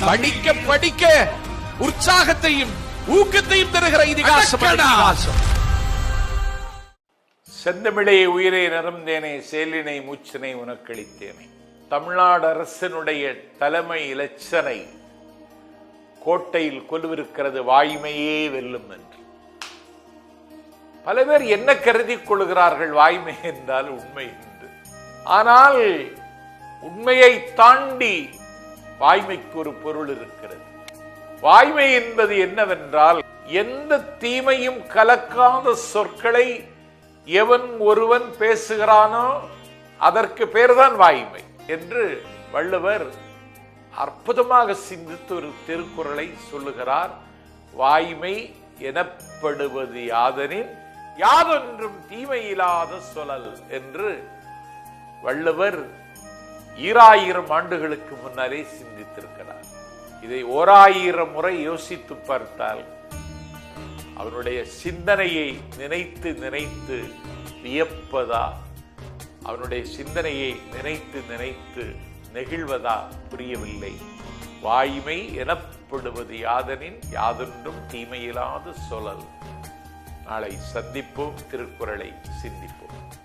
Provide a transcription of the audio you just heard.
படிக்க படிக்க உற்சாகத்தையும் ஊக்கத்தையும் தருகிற இதிகாசம் செந்தமிழே உயிரை நரந்தேனே சேலினை மூச்சினை உனக்களித்தேனே தமிழ்நாடு அரசினுடைய தலைமை இலச்சனை கோட்டையில் கொலுவிருக்கிறது வாய்மையே வெல்லும் என்று. பல பேர் என்ன கருதி கொள்கிறார்கள் வாய்மை என்றால் உண்மை என்று ஆனால் உண்மையை தாண்டி வாய்மைக்கு ஒரு பொருள் இருக்கிறது. வாய்மை என்பது என்னவென்றால் எந்த தீமையும் கலக்காத சொற்களை எவன் ஒருவன் பேசுகிறானோ அதற்கு பேர்தான் வாய்மை என்று வள்ளுவர் அற்புதமாக சிந்தித்து ஒரு திருக்குறளை சொல்லுகிறார். வாய்மை எனப்படுவது யாதனின் யாதொன்றும் தீமையில்லாத சொல்லல் என்று வள்ளுவர் ஈராயிரம் ஆண்டுகளுக்கு முன்னரே சிந்தித்திருக்கிறார். இதை ஓராயிரம் முறை யோசித்து பார்த்தால் அவனுடைய சிந்தனையை நினைத்து நினைத்து வியப்பதா? அவனுடைய சிந்தனையை நினைத்து நினைத்து நெகிழ்வதா? புரியவில்லை. வாய்மை எனப்படுவது யாதனின் யாதொன்றும் தீமையில்லாத சொல்லல் நாளை சந்திப்போம் திருக்குறளை சிந்திப்போம்.